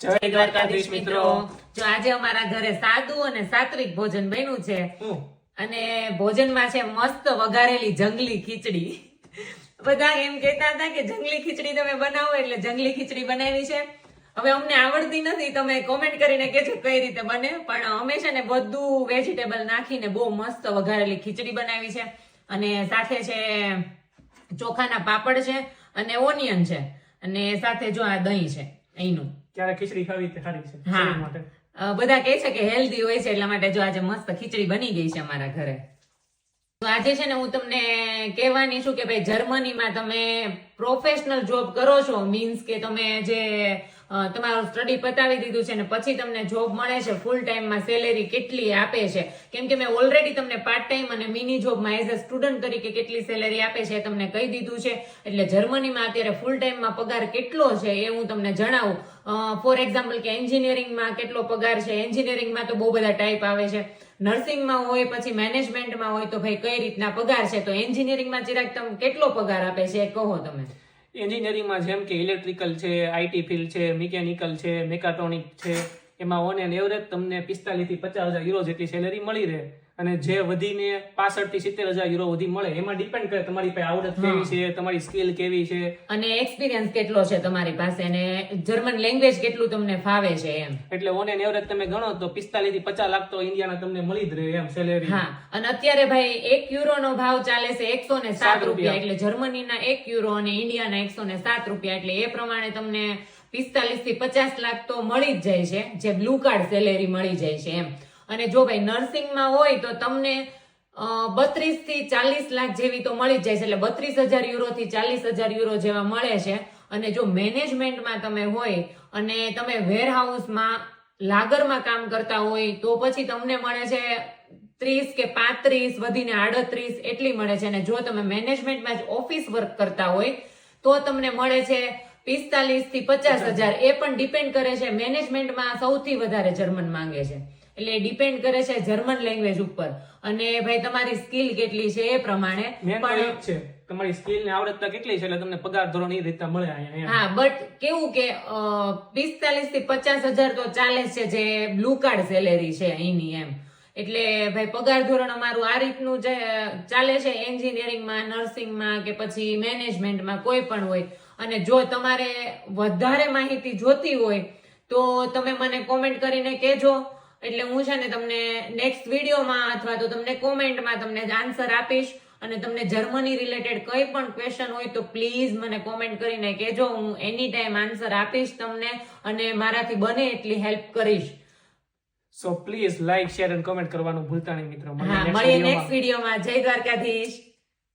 જય દ્વારકાધીશ મિત્રો. જો આજે અમારા ઘરે સાદું અને સાત્વિક ભોજન બન્યું છે. અને ભોજનમાં છે મસ્ત વઘારેલી જંગલી ખીચડી. બધા એમ કહેતા હતા કે જંગલી ખીચડી તમે બનાવો એટલે જંગલી ખીચડી બનાવી છે. હવે અમને આવડતી નથી તમે કોમેન્ટ કરીને કહેજો કઈ રીતે બને. પણ અમે છે ને બધું વેજીટેબલ નાખીને બહુ મસ્ત વઘારેલી ખીચડી બનાવી છે. અને સાથે છે ચોખાના પાપડ છે અને ઓનિયન છે. અને સાથે જો આ દહીં છે. અહીંનું. ત્યારે ખીચડી ખાવી તે સારી છે હા. શરીર માટે. બધા કહે છે કે હેલ્ધી હોય છે એટલા માટે જો આજે મસ્ત ખીચડી બની ગઈ છે અમારા ઘરે. તો આજે છે ને હું તમને કહેવાની છું કે ભાઈ જર્મનીમાં તમે પ્રોફેશનલ જોબ કરો છો મીન્સ કે તમે જે તમારું સ્ટડી પતાવી દીધું છે ને પછી તમને જોબ મળે છે ફૂલ ટાઈમમાં સેલેરી કેટલી આપે છે. કેમ કે મેં ઓલરેડી તમને પાર્ટ ટાઈમ અને મિની જોબમાં એઝ અ સ્ટુડન્ટ તરીકે કેટલી સેલેરી આપે છે એ તમને કહી દીધું છે. એટલે જર્મનીમાં અત્યારે ફૂલ ટાઈમમાં પગાર કેટલો છે એ હું તમને જણાવું. ફોર એક્ઝામ્પલ કે એન્જિનિયરિંગમાં કેટલો પગાર છે એન્જિનિયરિંગમાં તો બહુ બધા ટાઈપ આવે છે. નર્સિંગમાં હોય, પછી મેનેજમેન્ટમાં હોય તો ભાઈ કઈ રીતના પગાર છે? તો એન્જિનિયરિંગમાં ચિરાગ, તમે કેટલો પગાર આપે છે એ કહો તમે. એન્જિનિયરિંગમાં જેમ કે ઇલેક્ટ્રિકલ છે આઈટી ફિલ્ડ છે, મિકેનિકલ છે, મેકાટ્રોનિક છે, એમાં ઓન એન્ડ એવરેજ તમને પિસ્તાલીસથી પચાસ હજાર યુરો જેટલી સેલેરી મળી રહે. અને જે વધીને પાસઠથી સિત્તેર હજાર યુરો વધી મળે એમાં ડિપેન્ડ કરે તમારી પાસે આવડત કેવી છે તમારી સ્કિલ કેવી છે. અને એક્સપિરિયન્સ કેટલો છે તમારી પાસે અને જર્મન લેંગ્વેજ કેટલું તમને ફાવે છે એમ. એટલે ઓન એન એવરેજ તમે ગણો તો પિસ્તાલીસથી પચાસ લાખ તો ઇન્ડિયાના તમને મળી જ રહે એમ સેલેરી હા અને અત્યારે ભાઈ એક યુરો નો ભાવ ચાલે છે એકસો ને સાત રૂપિયા એટલે જર્મનીના એક યુરો અને ઇન્ડિયાના એકસો ને સાત રૂપિયા એટલે એ પ્રમાણે તમને પિસ્તાલીસથી પચાસ લાખ તો મળી જ જાય છે જે બ્લુ કાર્ડ સેલેરી મળી જાય છે એમ. અને જો ભાઈ નર્સિંગમાં હોય તો તમને બત્રીસથી ચાલીસ લાખ જેવી તો મળી જાય છે. એટલે બત્રીસ હજાર યુરો થી ચાલીસ હજાર યુરો જેવા મળે છે. અને જો મેનેજમેન્ટમાં તમે હોય અને તમે વેરહાઉસમાં લાગરમાં કામ કરતા હોય, તો પછી તમને મળે છે ત્રીસ કે પાંત્રીસ, વધીને આડત્રીસ એટલી મળે છે. અને જો તમે મેનેજમેન્ટમાં જ ઓફિસ વર્ક કરતા હોય, તો તમને મળે છે પિસ્તાલીસથી પચાસ હજાર. એ પણ ડિપેન્ડ કરે છે મેનેજમેન્ટમાં સૌથી વધારે જર્મન માંગે છે. એટલે ડિપેન્ડ કરે છે જર્મન લેંગ્વેજ ઉપર. અને ભાઈ તમારી સ્કિલ કેટલી છે એ પ્રમાણે. જ છે તમારી સ્કિલ ને આવડતતા કેટલી છે એટલે તમને પગાર ધોરણ એ રીતે મળે અહીંયા હા બટ કેવું કે પિસ્તાલીસથી પચાસ હજાર તો ચાલે છે જે બ્લુ કાર્ડ સેલેરી છે અહીંની એમ. એટલે ભાઈ પગાર ધોરણ અમારું આ રીતનું જે ચાલે છે એન્જિનિયરિંગમાં નર્સિંગમાં કે પછી મેનેજમેન્ટમાં કોઈ પણ હોય. અને જો તમારે વધારે માહિતી જોતી હોય તો તમે મને કોમેન્ટ કરીને કહેજો. એટલે હું છે ને તમને નેક્સ્ટ વિડીયોમાં અથવા તો તમને કોમેન્ટમાં તમને આન્સર આપીશ. અને તમને જર્મની રિલેટેડ કંઈ પણ ક્વેશ્ચન હોય તો પ્લીઝ મને કોમેન્ટ કરીને કહેજો. હું એની ટાઈમ આન્સર આપીશ તમને અને મારાથી બને એટલી હેલ્પ કરીશ. સો પ્લીઝ લાઈક શેર અને કમેન્ટ કરવાનું ભૂલતા નહીં મિત્રો. મળીએ. નેક્સ્ટ વિડીયોમાં. જય દ્વારકાધીશ.